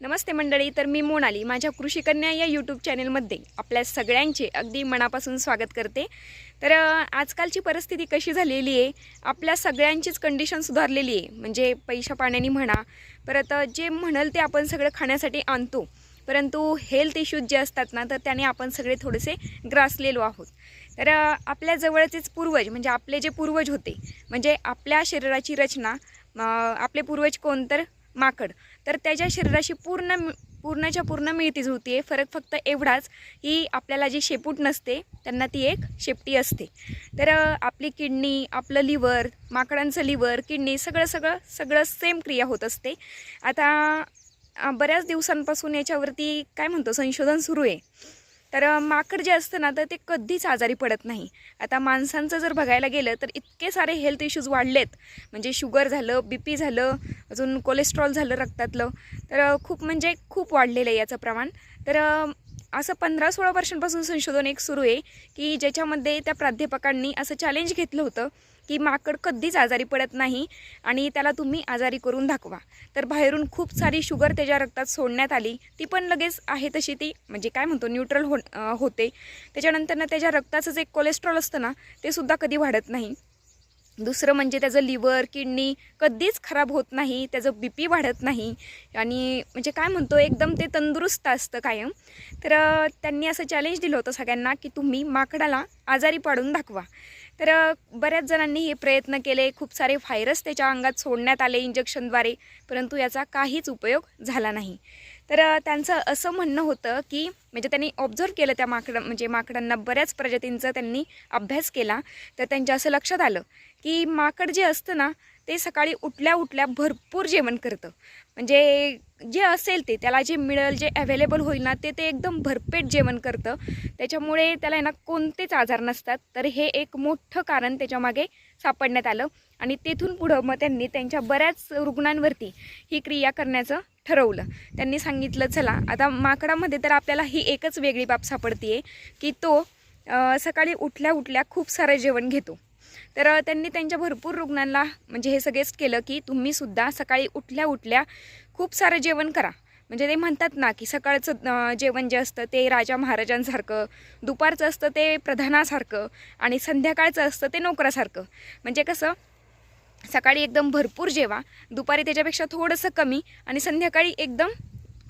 नमस्ते मंडळी तर मी मोनाली माझ्या कृषीकन्या या यूट्यूब चॅनलमध्ये आपल्या सगळ्यांचे अगदी मनापासून स्वागत करते. तर आजकालची परिस्थिती कशी झालेली आहे? आपल्या सगळ्यांचीच कंडिशन सुधारलेली आहे. म्हणजे पैशा पाण्याने म्हणा परत जे म्हणाल ते आपण सगळं खाण्यासाठी आणतो. परंतु हेल्थ इश्यूज जे असतात ना तर त्याने आपण सगळे थोडेसे ग्रासलेलो आहोत. तर आपल्या जवळचेच पूर्वज म्हणजे आपले जे पूर्वज होते म्हणजे आपल्या शरीराची रचना आपले पूर्वज कोण तर? माकड. तर त्याच्या शरीराशी पूर्ण मि- पूर्णच्या पूर्ण मिळती जुळती आहे फरक फक्त एवढाच की आपल्याला जी शेपूट नसते त्यांना ती एक शेपटी असते. तर आपली किडनी आपलं लिव्हर माकडांचं लिव्हर किडनी सगळं सगळं सगळं सेम क्रिया होत असते. आता बऱ्याच दिवसांपासून याच्यावरती काय म्हणतो संशोधन सुरू आहे. तर माकड जे असतं ना तर ते कधीच आजारी पडत नाही. आता माणसांचं जर बघायला गेलं तर इतके सारे हेल्थ इश्यूज वाढलेत. म्हणजे शुगर झालं बी पी झालं अजून कोलेस्ट्रॉल झालं रक्तातलं. तर खूप म्हणजे खूप वाढलेलं आहे याचं प्रमाण. तर असं पंधरा सोळा वर्षांपासून संशोधन एक सुरू आहे की ज्याच्यामध्ये त्या प्राध्यापकांनी असं चॅलेंज घेतलं होतं की माकड कधीच आजारी पडत नाही आणि त्याला तुम्ही आजारी करून दाखवा. तर बाहेरून खूप सारी शुगर त्याच्या रक्तात सोडण्यात आली. ती पण लगेच आहे तशी ती म्हणजे काय म्हणतो न्यूट्रल हो होते. त्याच्यानंतरनं त्याच्या रक्ताचं जे कोलेस्ट्रॉल असतं ना ते सुद्धा कधी वाढत नाही. दुसरं म्हणजे त्याचं लिव्हर किडनी कधीच खराब होत नाही त्याचं बी पी वाढत नाही. आणि म्हणजे काय म्हणतो एकदम ते तंदुरुस्त असतं कायम. तर त्यांनी असं चॅलेंज दिलं होतं सगळ्यांना की तुम्ही माकडाला आजारी पाडून दाखवा. तर बऱ्याच जणांनी हे प्रयत्न केले. खूप सारे व्हायरस त्याच्या अंगात सोडण्यात आले इंजेक्शनद्वारे परंतु याचा काहीच उपयोग झाला नाही. तर त्यांचं असं म्हणणं होतं की म्हणजे त्यांनी ऑब्झर्व केलं त्या माकडं म्हणजे माकडांना बऱ्याच प्रजातींचा त्यांनी अभ्यास केला. तर त्यांच्या असं लक्षात आलं की माकड जे असतं ना ते सकाळी उठल्या उठल्या भरपूर जेवण करतं. म्हणजे जे असेल ते त्याला जे मिळेल जे अवेलेबल होईल ना ते ते एकदम भरपेट जेवण करतं. त्याच्यामुळे त्याला आहे ना कोणतेच आजार नसतात. तर हे एक मोठं कारण त्याच्यामागे सापडण्यात आलं. आणि तेथून पुढं मग त्यांनी त्यांच्या बऱ्याच रुग्णांवरती ही क्रिया करण्याचं ठरवलं. त्यांनी सांगितलं चला आता माकडामध्ये तर आपल्याला ही एकच वेगळी बाब सापडते की तो सकाळी उठल्या उठल्या खूप सारं जेवण घेतो. तर त्यांनी त्यांच्या भरपूर रुग्णांना म्हणजे हे सगळेच केलं की तुम्हीसुद्धा सकाळी उठल्या उठल्या खूप सारं जेवण करा. म्हणजे ते म्हणतात ना की सकाळचं जेवण जे असतं ते राजा महाराजांसारखं दुपारचं असतं ते प्रधानासारखं आणि संध्याकाळचं असतं ते नोकरासारखं. म्हणजे कसं सकाळी एकदम भरपूर जेवा दुपारी त्याच्यापेक्षा थोडंसं कमी आणि संध्याकाळी एकदम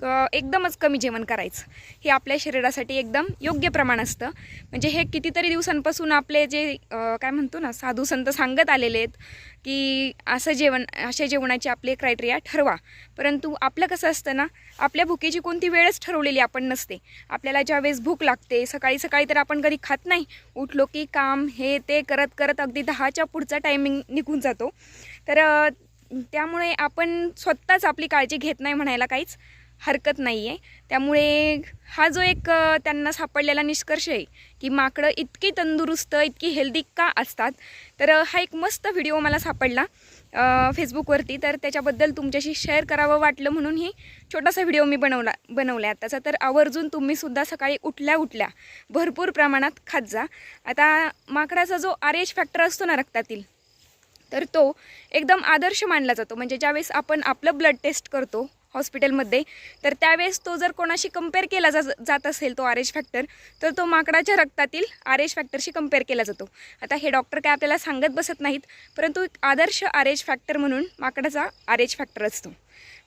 एकदमच कमी जेवण करायचं. हे आपल्या शरीरासाठी एकदम योग्य प्रमाण असतं. म्हणजे हे कितीतरी दिवसांपासून आपले जे काय म्हणतो ना साधू संत सांगत आलेले आहेत की असं जेवण अशा जेवणाची आपले क्रायटेरिया ठरवा. परंतु आपलं कसं असतं ना आपल्या भुकेची कोणती वेळच ठरवलेली आपण नसते. आपल्याला ज्यावेळेस भूक लागते सकाळी सकाळी तर आपण कधी खात नाही. उठलो की काम हे ते करत करत अगदी दहाच्या पुढचा टायमिंग निघून जातो. तर त्यामुळे आपण स्वतःच आपली काळजी घेत नाही म्हणायला काहीच. हरकत नाही आहे त्यामुळे हा जो एक त्यांना सापडलेला निष्कर्ष आहे की माकडं इतकी तंदुरुस्त इतकी हेल्दी का असतात? तर हा एक मस्त व्हिडिओ मला सापडला फेसबुकवरती तर त्याच्याबद्दल तुमच्याशी शेअर करावं वाटलं म्हणून ही छोटासा व्हिडिओ मी बनवला बनवला आहे त्याचा तर आवर्जून तुम्हीसुद्धा सकाळी उठल्या उठल्या भरपूर प्रमाणात खात जा. आता माकडाचा जो आर एच फॅक्टर असतो ना रक्तातील तर तो एकदम आदर्श मानला जातो. म्हणजे ज्यावेळेस आपण आपलं ब्लड टेस्ट करतो हॉस्पिटलमध्ये. तर त्यावेळेस तो जर कोणाशी कंपेअर केला जा जात असेल तो आर एच फॅक्टर तर तो माकडाच्या रक्तातील आर एच फॅक्टरशी कंपेअर केला जातो. आता हे डॉक्टर काय आपल्याला सांगत बसत नाहीत परंतु एक आदर्श आर एच फॅक्टर म्हणून माकडाचा आर एच फॅक्टर असतो.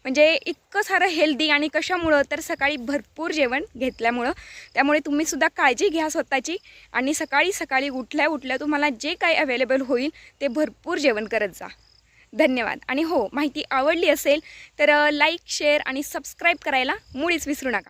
म्हणजे इतकं सारं हेल्दी आणि कशामुळं तर सकाळी भरपूर जेवण घेतल्यामुळं त्यामुळे तुम्हीसुद्धा काळजी घ्या स्वतःची आणि सकाळी सकाळी उठल्या उठल्या तुम्हाला जे काही अवेलेबल होईल ते भरपूर जेवण करत जा. धन्यवाद. आणि हो माहिती आवडली असेल तर लाईक शेअर आणि सबस्क्राईब करायला मुळीच विसरू नका.